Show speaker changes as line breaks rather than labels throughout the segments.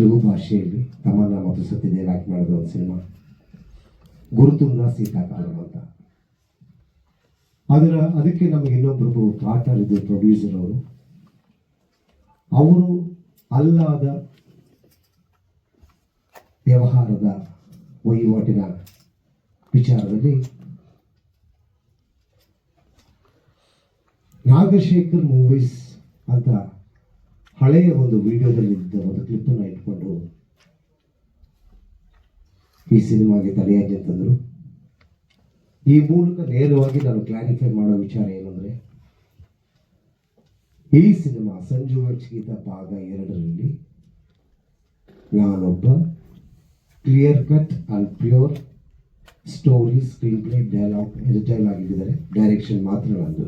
ತೆಲುಗು ಭಾಷೆಯಲ್ಲಿ ತಮನ್ನ ಮತ್ತು ಸತ್ಯದೇವ್ ಆಕ್ಟ್ ಮಾಡಿದ ಒಂದು ಸಿನಿಮಾ. ಗುರುತುಂಗ ಸೀತಾಕಾಲಂ ಅಂತ. ಅದರ, ಅದಕ್ಕೆ ನಮಗೆ ಇನ್ನೊಬ್ಬರು ಪಾಟರ್ ಇದ್ದು ಪ್ರೊಡ್ಯೂಸರ್ ಅವರು. ಅವರು ಅಲ್ಲಾದ ವ್ಯವಹಾರದ ವಹಿವಾಟಿನ ವಿಚಾರದಲ್ಲಿ ನಾಗಶೇಖರ್ ಮೂವೀಸ್ ಅಂತ ಹಳೆಯ ಒಂದು ವಿಡಿಯೋದಲ್ಲಿ ಇದ್ದ ಒಂದು ಕ್ಲಿಪ್ಪನ್ನು ಇಟ್ಕೊಂಡು ಈ ಸಿನಿಮಾಗೆ ತಲೆಯಾಗಿ ತಂದರು. ಈ ಮೂಲಕ ನೇರವಾಗಿ ನಾನು ಕ್ಲಾರಿಫೈ ಮಾಡೋ ವಿಚಾರ ಏನಂದ್ರೆ ಈ ಸಿನಿಮಾ ಸಂಜು ಗೀತ ಭಾಗ ಎರಡರಲ್ಲಿ ನಾನೊಬ್ಬ clear cut and pure story screenplay dialogue ಎಡಿಟೈಲ್ ಆಗಿದ್ದಾರೆ. ಡೈರೆಕ್ಷನ್ ಮಾತ್ರ ನಂದು.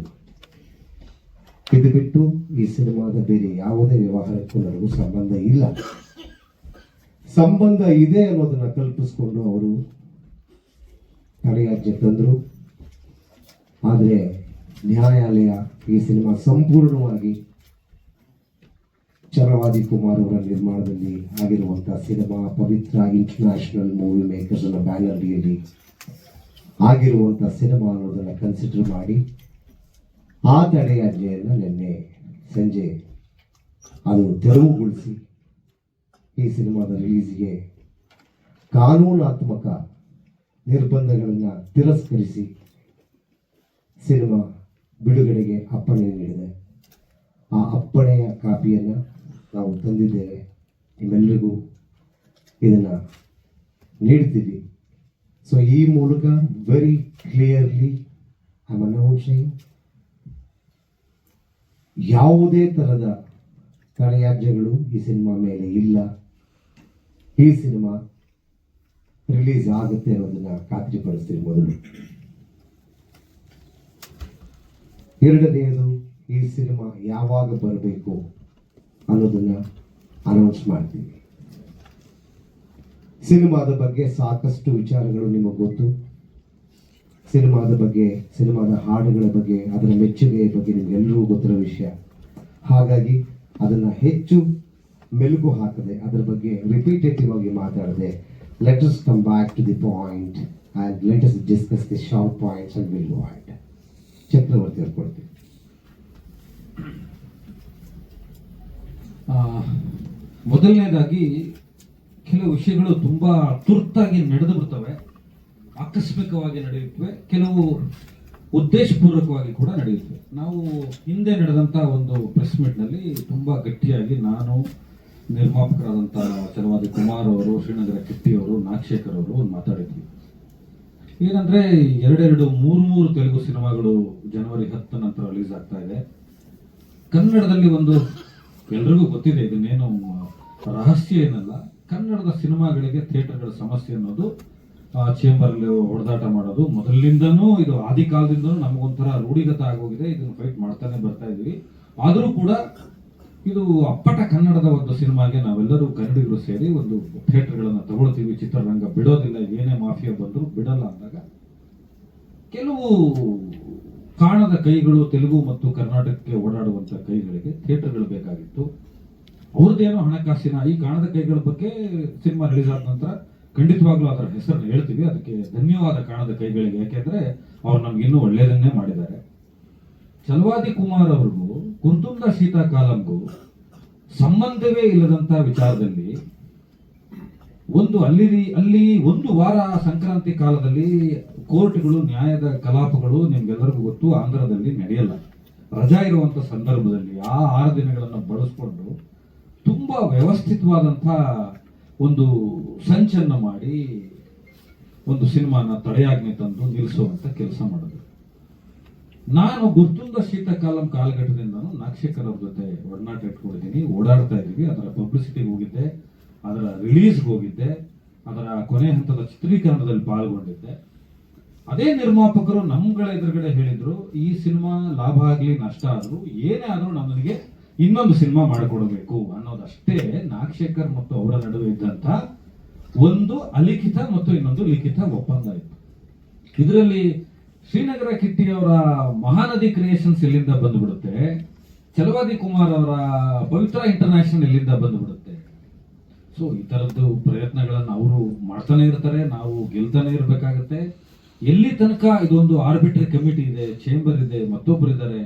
ಇದು ಬಿಟ್ಟು ಈ ಸಿನಿಮಾದ ಬೇರೆ ಯಾವುದೇ ವ್ಯವಹಾರಕ್ಕೂ ನನಗೂ ಸಂಬಂಧ ಇಲ್ಲ. ಸಂಬಂಧ ಇದೆ ಅನ್ನೋದನ್ನ ಕಲ್ಪಿಸ್ಕೊಂಡು ಅವರು ತಡೆಯಾಜ್ಞೆ ತಂದರು. ಆದರೆ ನ್ಯಾಯಾಲಯ ಈ ಸಿನಿಮಾ ಸಂಪೂರ್ಣವಾಗಿ ಚರವಾದಿ ಕುಮಾರ್ ಅವರ ನಿರ್ಮಾಣದಲ್ಲಿ ಆಗಿರುವಂತಹ cinema Pavithra international movie makers banner ಆಗಿರುವಂತಹ ಸಿನಿಮಾ ಅನ್ನೋದನ್ನ ಕನ್ಸಿಡರ್ ಮಾಡಿ ಆ ತಡೆಯಾಜ್ಞೆಯನ್ನು ನಿನ್ನೆ ಸಂಜೆ ಅದು ತೆರವುಗೊಳಿಸಿ ಈ ಸಿನಿಮಾದ ರಿಲೀಸ್ಗೆ ಕಾನೂನಾತ್ಮಕ ನಿರ್ಬಂಧಗಳನ್ನು ತಿರಸ್ಕರಿಸಿ ಸಿನಿಮಾ ಬಿಡುಗಡೆಗೆ ಅಪ್ಪಣೆ ನೀಡಿದೆ. ಆ ಅಪ್ಪಣೆಯ ಕಾಪಿಯನ್ನು ನಾವು ತಂದಿದ್ದೇವೆ. ನಿಮ್ಮೆಲ್ಲರಿಗೂ ಇದನ್ನು ನೀಡ್ತೀವಿ. ಸೊ ಈ ಮೂಲಕ ವೆರಿ ಕ್ಲಿಯರ್ಲಿ ಐ ಅನೌನ್ಸಿಂಗ್ ಯಾವುದೇ ಥರದ ತಡೆಯಾಜ್ಞೆಗಳು ಈ ಸಿನಿಮಾ ಮೇಲೆ ಇಲ್ಲ. ಈ ಸಿನಿಮಾ ರಿಲೀಸ್ ಆಗುತ್ತೆ ಅನ್ನೋದನ್ನ ಖಾತ್ರಿಪಡಿಸ್ತೀನಿ ಮೊದಲು ಎರಡನೆಯದು ಈ ಸಿನಿಮಾ ಯಾವಾಗ ಬರಬೇಕು ಅನ್ನೋದನ್ನ ಅನೌನ್ಸ್ ಮಾಡ್ತೀವಿ. ಸಿನಿಮಾದ ಬಗ್ಗೆ ಸಾಕಷ್ಟು ವಿಚಾರಗಳು ನಿಮಗೆ ಗೊತ್ತು. ಸಿನಿಮಾದ ಬಗ್ಗೆ, ಸಿನಿಮಾದ ಹಾಡುಗಳ ಬಗ್ಗೆ, ಅದರ ಮೆಚ್ಚುಗೆಯ ಬಗ್ಗೆ ನಿಮ್ಗೆಲ್ಲರಿಗೂ ಗೊತ್ತಿರೋ ವಿಷಯ. ಹಾಗಾಗಿ ಅದನ್ನ ಹೆಚ್ಚು ಮೆಲುಕು ಹಾಕದೆ, ಅದರ ಬಗ್ಗೆ ರಿಪೀಟೇಟಿವ್ ಆಗಿ ಮಾತಾಡದೆ let us come back to the point and let us discuss the short points and will point Chakravarthy ಅವ್ರು ಕೊಡ್ತೀವಿ.
ಮೊದಲನೇದಾಗಿ, ಕೆಲವು ವಿಷಯಗಳು ತುಂಬಾ ತುರ್ತಾಗಿ ನಡೆದು ಬಿಡ್ತವೆ. ಆಕಸ್ಮಿಕವಾಗಿ ನಡೆಯುತ್ತವೆ, ಕೆಲವು ಉದ್ದೇಶಪೂರ್ವಕವಾಗಿ ಕೂಡ ನಡೆಯುತ್ತವೆ. ನಾವು ಹಿಂದೆ ನಡೆದಂಥ ಒಂದು ಪ್ರೆಸ್ ಮೀಟ್ನಲ್ಲಿ ತುಂಬಾ ಗಟ್ಟಿಯಾಗಿ ನಾನು ನಿರ್ಮಾಪಕರಾದಂಥ ಚಲವಾದಿ ಕುಮಾರ್ ಅವರು, ಶ್ರೀನಗರ ಕಿಟ್ಟಿ ಅವರು, ನಾಗಶೇಖರ್ ಅವರು ಮಾತಾಡಿದ್ವಿ. ಏನಂದ್ರೆ ಎರಡೆರಡು ಮೂರು ಮೂರು ತೆಲುಗು ಸಿನಿಮಾಗಳು ಜನವರಿ ಹತ್ತು ನಂತರ ರಿಲೀಸ್ ಆಗ್ತಾ ಇದೆ. ಕನ್ನಡದಲ್ಲಿ ಒಂದು ಎಲ್ರಿಗೂ ಗೊತ್ತಿದೆ, ಇದನ್ನೇನು ರಹಸ್ಯ ಏನಲ್ಲ. ಕನ್ನಡದ ಸಿನಿಮಾಗಳಿಗೆ ಥಿಯೇಟರ್ಗಳ ಸಮಸ್ಯೆ ಅನ್ನೋದು ಚೇಂಬರ್ ಅಲ್ಲಿ ಹೊಡೆದಾಟ ಮಾಡೋದು. ಮೊದಲಿನಿಂದನೂ ಇದು ಆದಿ ಕಾಲದಿಂದನೂ ನಮಗೊಂಥರ ರೂಢಿಗತ ಆಗೋಗಿದೆ. ಇದನ್ನು ಫೈಟ್ ಮಾಡ್ತಾನೆ ಬರ್ತಾ ಇದೀವಿ ಆದರೂ ಕೂಡ ಇದು ಅಪ್ಪಟ ಕನ್ನಡದ ಒಂದು ಸಿನಿಮಾಗೆ ನಾವೆಲ್ಲರೂ ಕನ್ನಡಿಗರು ಸೇರಿ ಒಂದು ಥಿಯೇಟರ್ಗಳನ್ನು ತಗೊಳ್ತೀವಿ. ಚಿತ್ರರಂಗ ಬಿಡೋದಿಲ್ಲ, ಏನೇ ಮಾಫಿಯಾ ಬಂದರೂ ಬಿಡಲ್ಲ ಅಂದಾಗ ಕೆಲವು ಕಾಣದ ಕೈಗಳು ತೆಲುಗು ಮತ್ತು ಕರ್ನಾಟಕಕ್ಕೆ ಓಡಾಡುವಂತ ಕೈಗಳಿಗೆ ಥಿಯೇಟರ್ಗಳು ಬೇಕಾಗಿತ್ತು. ಅವ್ರದ್ದೇನೋ ಹಣಕಾಸಿನ ಈ ಕಾಣದ ಕೈಗಳ ಬಗ್ಗೆ ಸಿನಿಮಾ ರಿಲೀಸ್ ಆದ ನಂತರ ಖಂಡಿತವಾಗ್ಲೂ ಅದರ ಹೆಸರನ್ನು ಹೇಳ್ತೀವಿ. ಅದಕ್ಕೆ ಧನ್ಯವಾದ ಕಾಣದ ಕೈಗಳಿಗೆ. ಯಾಕೆಂದ್ರೆ ಅವ್ರು ನಮ್ಗಿನ್ನೂ ಒಳ್ಳೆಯದನ್ನೇ ಮಾಡಿದ್ದಾರೆ. ಚಲವಾದಿ ಕುಮಾರ್ ಅವ್ರಿಗೂ ಕುರ್ತುಂದ ಸೀತಾ ಕಾಲಂಗೂ ಸಂಬಂಧವೇ ಇಲ್ಲದಂತ ವಿಚಾರದಲ್ಲಿ ಒಂದು ಅಲ್ಲಿ ಅಲ್ಲಿ ಒಂದು ವಾರ ಸಂಕ್ರಾಂತಿ ಕಾಲದಲ್ಲಿ ಕೋರ್ಟ್ಗಳು, ನ್ಯಾಯದ ಕಲಾಪಗಳು ನಿಮ್ಗೆಲ್ಲರಿಗೂ ಗೊತ್ತು, ಆಂಧ್ರದಲ್ಲಿ ನಡೆಯಲ್ಲ. ರಜಾ ಇರುವಂತ ಸಂದರ್ಭದಲ್ಲಿ ಆ ಆರು ದಿನಗಳನ್ನು ಬಳಸ್ಕೊಂಡು ತುಂಬಾ ವ್ಯವಸ್ಥಿತವಾದಂತ ಒಂದು ಸಂಚನ್ನು ಮಾಡಿ ಒಂದು ಸಿನಿಮಾನ ತಡೆಯಾಜ್ಞೆ ತಂದು ನಿಲ್ಲಿಸುವಂಥ ಕೆಲಸ ಮಾಡಿದ್ರು ನಾನು ಗುರ್ತುಂದ ಶೀತಕಾಲಂ ಕಾಲಘಟ್ಟದಿಂದ ಅವ್ರ ಜೊತೆ ಒಡನಾಟ ಇಟ್ಕೊಂಡಿದ್ದೀನಿ, ಓಡಾಡ್ತಾ ಇದ್ದೀವಿ, ಅದರ ಪಬ್ಲಿಸಿಟಿಗೆ ಹೋಗಿದ್ದೆ, ಅದರ ರಿಲೀಸ್ಗೆ ಹೋಗಿದ್ದೆ, ಅದರ ಕೊನೆ ಹಂತದ ಚಿತ್ರೀಕರಣದಲ್ಲಿ ಪಾಲ್ಗೊಂಡಿದ್ದೆ. ಅದೇ ನಿರ್ಮಾಪಕರು ನಮ್ಗಳ ಎದುರುಗಡೆ ಹೇಳಿದ್ರು, ಈ ಸಿನಿಮಾ ಲಾಭ ಆಗಲಿ ನಷ್ಟ ಆದ್ರೂ ಏನೇ ಆದ್ರೂ ನಮಗೆ ಇನ್ನೊಂದು ಸಿನಿಮಾ ಮಾಡಿಕೊಡಬೇಕು ಅನ್ನೋದಷ್ಟೇ ನಾಗಶೇಖರ್ ಮತ್ತು ಅವರ ನಡುವೆ ಇದ್ದಂತ ಒಂದು ಅಲಿಖಿತ ಮತ್ತು ಇನ್ನೊಂದು ಲಿಖಿತ ಒಪ್ಪಂದ ಇತ್ತು. ಇದರಲ್ಲಿ ಶ್ರೀನಗರ ಕಿಟ್ಟಿ ಅವರ ಮಹಾನದಿ ಕ್ರಿಯೇಷನ್ಸ್ ಇಲ್ಲಿಂದ ಬಂದ್ಬಿಡುತ್ತೆ. ಚಲವಾದಿ ಕುಮಾರ್ ಅವರ ಪವಿತ್ರ ಇಂಟರ್ನ್ಯಾಷನಲ್ ಇಲ್ಲಿಂದ ಬಂದ್ಬಿಡುತ್ತೆ. ಸೊ ಈ ತರದ್ದು ಪ್ರಯತ್ನಗಳನ್ನು ಅವರು ಮಾಡ್ತಾನೆ ಇರ್ತಾರೆ, ನಾವು ಗೆಲ್ತಾನೆ ಇರಬೇಕಾಗತ್ತೆ. ಎಲ್ಲಿ ತನಕ ಇದೊಂದು ಆರ್ಬಿಟ್ರಿ ಕಮಿಟಿ ಇದೆ ಚೇಂಬರ್ ಇದೆ ಮತ್ತೊಬ್ಬರು ಇದ್ದಾರೆ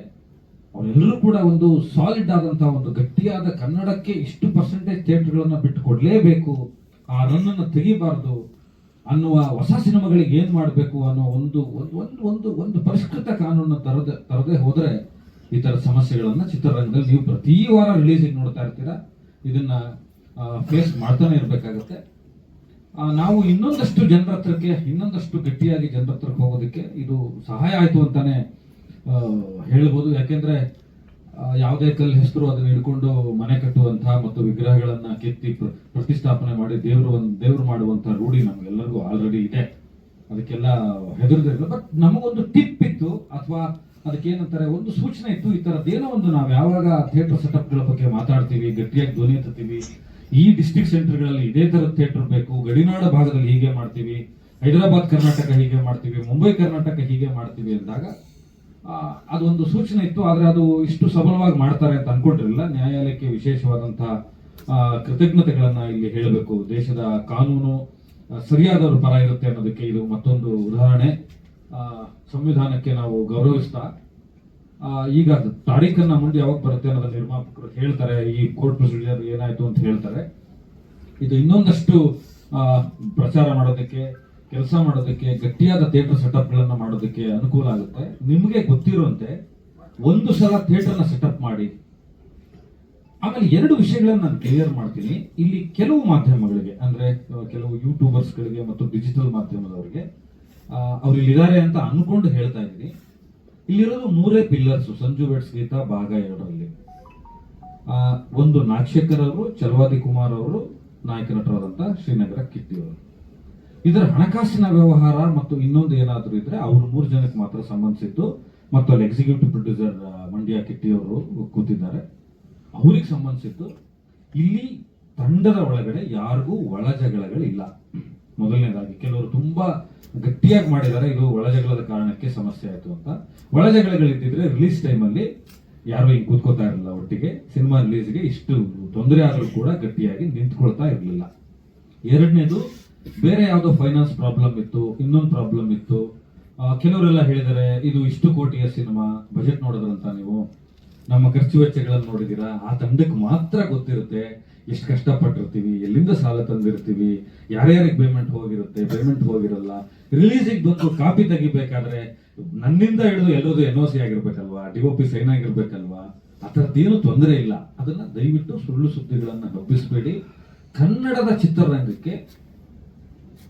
ಅವರೆಲ್ಲರೂ ಕೂಡ ಒಂದು ಸಾಲಿಡ್ ಆದಂತಹ ಒಂದು ಗಟ್ಟಿಯಾದ ಕನ್ನಡಕ್ಕೆ ಇಷ್ಟು ಪರ್ಸೆಂಟೇಜ್ ಥಿಯೇಟರ್ಗಳನ್ನ ಬಿಟ್ಟು ಕೊಡಲೇಬೇಕು ಆ ರನ್ನನ್ನು ತೆಗಿಬಾರ್ದು ಅನ್ನುವ ಹೊಸ ಸಿನಿಮಾಗಳಿಗೆ ಏನು ಮಾಡಬೇಕು ಅನ್ನೋ ಒಂದು ಒಂದು ಒಂದು ಒಂದು ಪರಿಷ್ಕೃತ ಕಾನೂನನ್ನು ತರದೆ ತರದೆ ಹೋದರೆ ಈ ಥರ ಸಮಸ್ಯೆಗಳನ್ನು ಚಿತ್ರರಂಗದಲ್ಲಿ ನೀವು ಪ್ರತಿ ವಾರ ರಿಲೀಸಿಗೆ ನೋಡ್ತಾ ಇರ್ತೀರ. ಇದನ್ನ ಫೇಸ್ ಮಾಡ್ತಾನೆ ಇರಬೇಕಾಗುತ್ತೆ. ನಾವು ಇನ್ನೊಂದಷ್ಟು ಜನರ ಹತ್ರಕ್ಕೆ, ಇನ್ನೊಂದಷ್ಟು ಗಟ್ಟಿಯಾಗಿ ಜನರ ಹತ್ರಕ್ಕೆ ಹೋಗೋದಕ್ಕೆ ಇದು ಸಹಾಯ ಆಯ್ತು ಅಂತಾನೆ ಹೇಳ್ಬೋದು ಯಾಕೆಂದ್ರೆ ಯಾವುದೇ ಕಲ್ಲು ಹೆಸರು ಅದನ್ನ ಹಿಡ್ಕೊಂಡು ಮನೆ ಕಟ್ಟುವಂತಹ ಮತ್ತು ವಿಗ್ರಹಗಳನ್ನ ಕೆತ್ತಿ ಪ್ರತಿಷ್ಠಾಪನೆ ಮಾಡಿ ದೇವರು ಒಂದು, ದೇವರು ಮಾಡುವಂತಹ ರೂಢಿ ನಮ್ಗೆಲ್ಲರಿಗೂ ಆಲ್ರೆಡಿ ಇದೆ. ಅದಕ್ಕೆಲ್ಲ ಹೆದರ್ದಿರಲಿಲ್ಲ ಬಟ್ ನಮಗೊಂದು ಟಿಪ್ ಇತ್ತು, ಅಥವಾ ಅದಕ್ಕೆ ಏನಂತಾರೆ ಒಂದು ಸೂಚನೆ ಇತ್ತು. ಈ ಥರದ್ದೇನೋ ಒಂದು ನಾವು ಯಾವಾಗ ಥಿಯೇಟರ್ ಸೆಟಪ್ಗಳ ಬಗ್ಗೆ ಮಾತಾಡ್ತೀವಿ, ಗಟ್ಟಿಯಾಗಿ ಧ್ವನಿ ಎತ್ತೀವಿ ಈ ಡಿಸ್ಟ್ರಿಕ್ಟ್ ಸೆಂಟರ್ಗಳಲ್ಲಿ ಇದೇ ತರದ ಥಿಯೇಟರ್ ಬೇಕು, ಗಡಿನಾಡ ಭಾಗದಲ್ಲಿ ಹೀಗೆ ಮಾಡ್ತೀವಿ, ಹೈದರಾಬಾದ್ ಕರ್ನಾಟಕ ಹೀಗೆ ಮಾಡ್ತೀವಿ, ಮುಂಬೈ ಕರ್ನಾಟಕ ಹೀಗೆ ಮಾಡ್ತೀವಿ ಅಂದಾಗ ಅದೊಂದು ಸೂಚನೆ ಇತ್ತು, ಆದರೆ ಅದು ಇಷ್ಟು ಸಬಲವಾಗಿ ಮಾಡ್ತಾರೆ ಅಂತ ಅನ್ಕೊಂಡಿರಲಿಲ್ಲ. ನ್ಯಾಯಾಲಯಕ್ಕೆ ವಿಶೇಷವಾದಂತಹ ಕೃತಜ್ಞತೆಗಳನ್ನು ಇಲ್ಲಿ ಹೇಳಬೇಕು. ದೇಶದ ಕಾನೂನು ಸರಿಯಾದವ್ರ ಪರ ಇರುತ್ತೆ ಅನ್ನೋದಕ್ಕೆ ಇದು ಮತ್ತೊಂದು ಉದಾಹರಣೆ. ಸಂವಿಧಾನಕ್ಕೆ ನಾವು ಗೌರವಿಸ್ತಾ ಈಗ ತಾರೀಖನ್ನ ಮುಂದೆ ಯಾವಾಗ ಬರುತ್ತೆ ಅನ್ನೋದನ್ನ ನಿರ್ಮಾಪಕರು ಹೇಳ್ತಾರೆ. ಈ ಕೋರ್ಟ್ ಪ್ರೊಸೀಜರ್ ಏನಾಯ್ತು ಅಂತ ಹೇಳ್ತಾರೆ. ಇದು ಇನ್ನೊಂದಷ್ಟು ಪ್ರಚಾರ ಮಾಡೋದಕ್ಕೆ ಕೆಲಸ ಮಾಡೋದಕ್ಕೆ, ಗಟ್ಟಿಯಾದ ಥಿಯೇಟರ್ ಸೆಟಪ್ಗಳನ್ನ ಮಾಡೋದಕ್ಕೆ ಅನುಕೂಲ ಆಗುತ್ತೆ. ನಿಮಗೆ ಗೊತ್ತಿರುವಂತೆ, ಒಂದು ಸಲ ಥಿಯೇಟರ್ನ ಸೆಟಪ್ ಮಾಡಿ, ಆಮೇಲೆ ಎರಡು ವಿಷಯಗಳನ್ನು ನಾನು ಕ್ಲಿಯರ್ ಮಾಡ್ತೀನಿ. ಇಲ್ಲಿ ಕೆಲವು ಮಾಧ್ಯಮಗಳಿಗೆ, ಅಂದ್ರೆ ಕೆಲವು ಯೂಟ್ಯೂಬರ್ಸ್ಗಳಿಗೆ ಮತ್ತು ಡಿಜಿಟಲ್ ಮಾಧ್ಯಮದವರಿಗೆ ಅವ್ರು ಇಲ್ಲಿದ್ದಾರೆ ಅಂತ ಅನ್ಕೊಂಡು ಹೇಳ್ತಾ ಇದ್ದೀನಿ. ಇಲ್ಲಿರೋದು ಮೂರೇ ಪಿಲ್ಲರ್ಸ್ ಸಂಜು ಬೆಟ್ಸ್ ಗೀತಾ, ಭಾಗ ಎರಡರಲ್ಲಿ. ಒಂದು ನಾಗಶೇಖರ್ ಅವರು ಚಲವಾದಿ ಕುಮಾರ್ ಅವರು ನಾಯಕ ನಟರಾದಂತ ಶ್ರೀನಗರ ಕಿಟ್ಟಿ ಅವರು. ಇದರ ಹಣಕಾಸಿನ ವ್ಯವಹಾರ ಮತ್ತು ಇನ್ನೊಂದು ಏನಾದರೂ ಇದ್ರೆ ಅವರು ಮೂರು ಜನಕ್ಕೆ ಮಾತ್ರ ಸಂಬಂಧಿಸಿದ್ದು. ಮತ್ತು ಅಲ್ಲಿ ಎಕ್ಸಿಕ್ಯೂಟಿವ್ ಪ್ರೊಡ್ಯೂಸರ್ ಮಂಡ್ಯ ಕಿಟ್ಟಿ ಅವರು ಕೂತಿದ್ದಾರೆ. ಅವ್ರಿಗೆ ಸಂಬಂಧಿಸಿದ್ದು. ಇಲ್ಲಿ ತಂಡದ ಒಳಗಡೆ ಯಾರಿಗೂ ಒಳ ಜಗಳಗಳಿಲ್ಲ. ಮೊದಲನೇದಾಗಿ, ಕೆಲವರು ತುಂಬಾ ಗಟ್ಟಿಯಾಗಿ ಮಾಡಿದ್ದಾರೆ. ಇದು ಒಳಜಗಳದ ಕಾರಣಕ್ಕೆ ಸಮಸ್ಯೆ ಆಯಿತು ಅಂತ. ಒಳ ಜಗಳಗಳಿದ್ದಿದ್ರೆ ರಿಲೀಸ್ ಟೈಮಲ್ಲಿ ಯಾರು ಹಿಂಗೆ ಕೂತ್ಕೋತಾ ಇರಲಿಲ್ಲ ಒಟ್ಟಿಗೆ. ಸಿನಿಮಾ ರಿಲೀಸ್ಗೆ ಇಷ್ಟು ತೊಂದರೆ ಆದರೂ ಕೂಡ ಗಟ್ಟಿಯಾಗಿ ನಿಂತ್ಕೊಳ್ತಾ ಇರಲಿಲ್ಲ. ಎರಡನೇದು ಬೇರೆ ಯಾವುದೋ ಫೈನಾನ್ಸ್ ಪ್ರಾಬ್ಲಮ್ ಇತ್ತು, ಇನ್ನೊಂದು ಪ್ರಾಬ್ಲಮ್ ಇತ್ತು. ಕೆಲವರೆಲ್ಲ ಹೇಳಿದ್ದಾರೆ ಇದು ಇಷ್ಟು ಕೋಟಿಯ ಸಿನಿಮಾ ಬಜೆಟ್ ನೋಡಿದ್ರಂತ ನೀವು. ನಮ್ಮ ಖರ್ಚು ವೆಚ್ಚಗಳನ್ನು ನೋಡಿದ್ದೀರಾ? ಆ ತಂಡಕ್ಕೆ ಮಾತ್ರ ಗೊತ್ತಿರುತ್ತೆ, ಎಷ್ಟು ಕಷ್ಟಪಟ್ಟಿರ್ತೀವಿ, ಎಲ್ಲಿಂದ ಸಾಲ ತಂದಿರ್ತೀವಿ, ಯಾರ್ಯಾರಿಗೆ ಪೇಮೆಂಟ್ ಹೋಗಿರುತ್ತೆ ಪೇಮೆಂಟ್ ಹೋಗಿರಲ್ಲ. ರಿಲೀಸಿಗೆ ಬಂದು ಕಾಪಿ ತೆಗಿಬೇಕಾದ್ರೆ, ನನ್ನಿಂದ ಹಿಡಿದು ಎಲ್ಲೋದು ಎನ್ ಸಿ ಆಗಿರ್ಬೇಕಲ್ವಾ ಡಿ ಒ ಪಿ ಸೈನ್ ಆಗಿರ್ಬೇಕಲ್ವಾ, ಆ ಥರದ್ದೇನು ತೊಂದರೆ ಇಲ್ಲ. ಅದನ್ನ ದಯವಿಟ್ಟು ಸುಳ್ಳು ಸುದ್ದಿಗಳನ್ನ ಹಬ್ಬಿಸಬೇಡಿ. ಕನ್ನಡದ ಚಿತ್ರರಂಗಕ್ಕೆ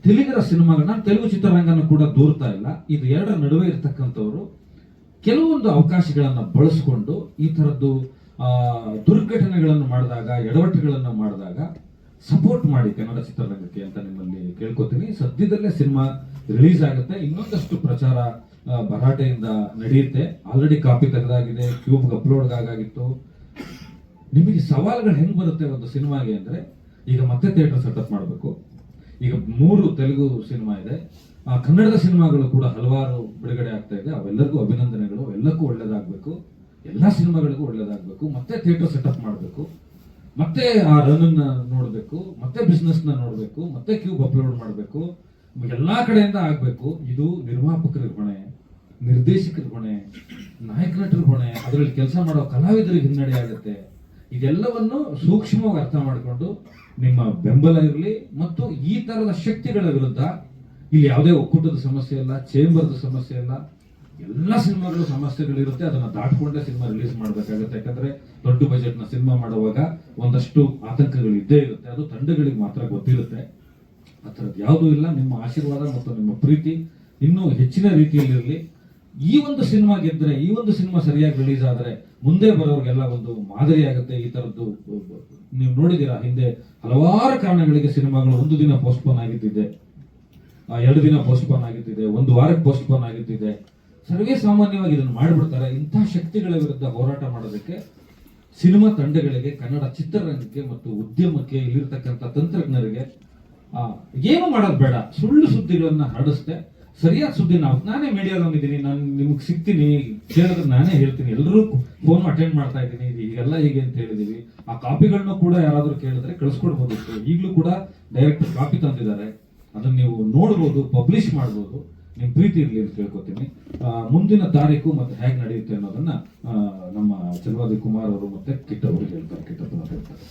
ತೆಲುಗರ ಸಿನಿಮಾಗಳನ್ನ ತೆಲುಗು ಚಿತ್ರರಂಗನ ಕೂಡ ದೂರ್ತಾ ಇಲ್ಲ. ಇದು ಎರಡರ ನಡುವೆ ಇರ್ತಕ್ಕಂಥವ್ರು. ಕೆಲವೊಂದು ಅವಕಾಶಗಳನ್ನ ಬಳಸಿಕೊಂಡು ಈ ತರದ್ದು ಆ, ದುರ್ಘಟನೆಗಳನ್ನು ಮಾಡಿದಾಗ ಎಡವಟ್ಟುಗಳನ್ನು ಮಾಡಿದಾಗ ಸಪೋರ್ಟ್ ಮಾಡಿ ಕನ್ನಡ ಚಿತ್ರರಂಗಕ್ಕೆ ಅಂತ ನಿಮ್ಮಲ್ಲಿ ಕೇಳ್ಕೊತೀನಿ. ಸದ್ಯದಲ್ಲೇ ಸಿನಿಮಾ ರಿಲೀಸ್ ಆಗುತ್ತೆ. ಇನ್ನೊಂದಷ್ಟು ಪ್ರಚಾರ ಭರಾಟೆಯಿಂದ ನಡೆಯುತ್ತೆ. ಆಲ್ರೆಡಿ ಕಾಪಿ ತೆಗೆದಾಗಿದೆ ಕ್ಯೂಬ್ಗೆ ಅಪ್ಲೋಡ್ ಆಗಾಗಿತ್ತು. ನಿಮಗೆ ಸವಾಲುಗಳು ಹೆಂಗ್ ಬರುತ್ತೆ ಒಂದು ಸಿನಿಮಾಗೆ ಅಂದ್ರೆ ಈಗ ಮತ್ತೆ ಥಿಯೇಟರ್ ಸೆಟಪ್ ಮಾಡಬೇಕು. ಈಗ ಮೂರು ತೆಲುಗು ಸಿನಿಮಾ ಇದೆ. ಆ, ಕನ್ನಡದ ಸಿನಿಮಾಗಳು ಕೂಡ ಹಲವಾರು ಬಿಡುಗಡೆ ಆಗ್ತಾ ಇದೆ. ಅವೆಲ್ಲರಿಗೂ ಅಭಿನಂದನೆಗಳು. ಎಲ್ಲಕ್ಕೂ ಒಳ್ಳೇದಾಗಬೇಕು. ಎಲ್ಲ ಸಿನಿಮಾಗಳಿಗೂ ಒಳ್ಳೇದಾಗಬೇಕು. ಮತ್ತೆ ಥಿಯೇಟರ್ ಸೆಟಪ್ ಮಾಡಬೇಕು. ಮತ್ತೆ ಆ ರನ್ ನೋಡಬೇಕು. ಮತ್ತೆ ಬಿಸ್ನೆಸ್ನ ನೋಡಬೇಕು. ಮತ್ತೆ ಕ್ಯೂಬ್ ಅಪ್ಲೋಡ್ ಮಾಡಬೇಕು. ಎಲ್ಲಾ ಕಡೆಯಿಂದ ಆಗಬೇಕು. ಇದು ನಿರ್ಮಾಪಕರ ಹೊಣೆ ನಿರ್ದೇಶಕರ ಹೊಣೆ ನಾಯಕ ನಟರ ಹೊಣೆ. ಅದರಲ್ಲಿ ಕೆಲಸ ಮಾಡೋ ಕಲಾವಿದರಿಗೆ ಹಿನ್ನಡೆ ಆಗುತ್ತೆ. ಇದೆಲ್ಲವನ್ನು ಸೂಕ್ಷ್ಮವಾಗಿ ಅರ್ಥ ಮಾಡಿಕೊಂಡು ನಿಮ್ಮ ಬೆಂಬಲ ಇರಲಿ ಮತ್ತು ಈ ತರದ ಶಕ್ತಿಗಳ ವಿರುದ್ಧ ಇಲ್ಲಿ ಯಾವುದೇ ಒಕ್ಕೂಟದ ಸಮಸ್ಯೆ ಇಲ್ಲ, ಚೇಂಬರ್ದ ಸಮಸ್ಯೆ ಇಲ್ಲ, ಎಲ್ಲ ಸಿನಿಮಾಗಳು ಸಮಸ್ಯೆಗಳಿರುತ್ತೆ, ಅದನ್ನ ದಾಟ್ಕೊಂಡೇ ಸಿನಿಮಾ ರಿಲೀಸ್ ಮಾಡಬೇಕಾಗುತ್ತೆ. ಯಾಕಂದ್ರೆ ದೊಡ್ಡ ಬಜೆಟ್ನ ಸಿನಿಮಾ ಮಾಡುವಾಗ ಒಂದಷ್ಟು ಆತಂಕಗಳು ಇದ್ದೇ ಇರುತ್ತೆ, ಅದು ತಂಡಗಳಿಗೆ ಮಾತ್ರ ಗೊತ್ತಿರುತ್ತೆ. ಆ ಥರದ್ದು ಯಾವುದೂ ಇಲ್ಲ, ನಿಮ್ಮ ಆಶೀರ್ವಾದ ಮತ್ತು ನಿಮ್ಮ ಪ್ರೀತಿ ಇನ್ನೂ ಹೆಚ್ಚಿನ ರೀತಿಯಲ್ಲಿರಲಿ. ಈ ಒಂದು ಸಿನಿಮಾ ಗೆದ್ರೆ, ಈ ಒಂದು ಸಿನಿಮಾ ಸರಿಯಾಗಿ ರಿಲೀಸ್ ಆದ್ರೆ ಮುಂದೆ ಬರೋರಿಗೆಲ್ಲ ಒಂದು ಮಾದರಿ ಆಗುತ್ತೆ ಈ ತರದ್ದು. ನೀವು ನೋಡಿದ್ದೀರಾ, ಹಿಂದೆ ಹಲವಾರು ಕಾರಣಗಳಿಗೆ ಸಿನಿಮಾಗಳು ಒಂದು ದಿನ ಪೋಸ್ಟ್ಪೋನ್ ಆಗಿದ್ದಿದೆ. ಎರಡು ದಿನ ಪೋಸ್ಟ್ಪೋನ್ ಆಗಿದ್ದಿದೆ, ಒಂದು ವಾರಕ್ಕೆ ಪೋಸ್ಟ್ಪೋನ್ ಆಗಿದ್ದಿದೆ. ಸರ್ವೇ ಸಾಮಾನ್ಯವಾಗಿ ಇದನ್ನು ಮಾಡಿಬಿಡ್ತಾರೆ. ಇಂತಹ ಶಕ್ತಿಗಳ ವಿರುದ್ಧ ಹೋರಾಟ ಮಾಡೋದಕ್ಕೆ, ಸಿನಿಮಾ ತಂಡಗಳಿಗೆ, ಕನ್ನಡ ಚಿತ್ರರಂಗಕ್ಕೆ ಮತ್ತು ಉದ್ಯಮಕ್ಕೆ ಇಲ್ಲಿರ್ತಕ್ಕಂಥ ತಂತ್ರಜ್ಞರಿಗೆ ಏನು ಮಾಡೋದು ಬೇಡ. ಸುಳ್ಳು ಸುದ್ದಿಗಳನ್ನು ಹರಡಿಸ್ದೆ ಸರಿಯಾದ ಸುದ್ದಿ ನಾವು ನಾನೇ ಮೀಡಿಯಾದವನಿದ್ದೀನಿ ನಾನು ನಿಮ್ಗೆ ಸಿಗ್ತೀನಿ, ಕೇಳಿದ್ರೆ ನಾನೇ ಹೇಳ್ತೀನಿ. ಎಲ್ಲರೂ ಫೋನ್ ಅಟೆಂಡ್ ಮಾಡ್ತಾ ಇದ್ದೀನಿ, ಇದು ಹೇಗೆ ಅಂತ ಹೇಳಿದೀವಿ. ಆ ಕಾಪಿಗಳನ್ನ ಕೂಡ ಯಾರಾದರೂ ಕೇಳಿದ್ರೆ ಕಳಿಸ್ಕೊಡ್ಬೋದಿತ್ತು ಈಗಲೂ ಕೂಡ ಡೈರೆಕ್ಟ್ ಕಾಪಿ ತಂದಿದ್ದಾರೆ. ಅದನ್ನ ನೀವು ನೋಡ್ಬೋದು ಪಬ್ಲಿಷ್ ಮಾಡ್ಬೋದು. ನಿಮ್ಮ ಪ್ರೀತಿ ಇರಲಿ ಅಂತ ಕೇಳ್ಕೊತೀನಿ ಮುಂದಿನ ತಾರೀಕು ಮತ್ತು ಹೇಗೆ ನಡೆಯುತ್ತೆ ಅನ್ನೋದನ್ನ ನಮ್ಮ ಚಲವಾದಿ ಕುಮಾರ್ ಅವರು ಮತ್ತೆ ಕಿಟ್ಟವರು ಹೇಳ್ತಾರೆ ಕಿಟ್ಟಪ್ಪನವರು ಹೇಳ್ತಾರೆ.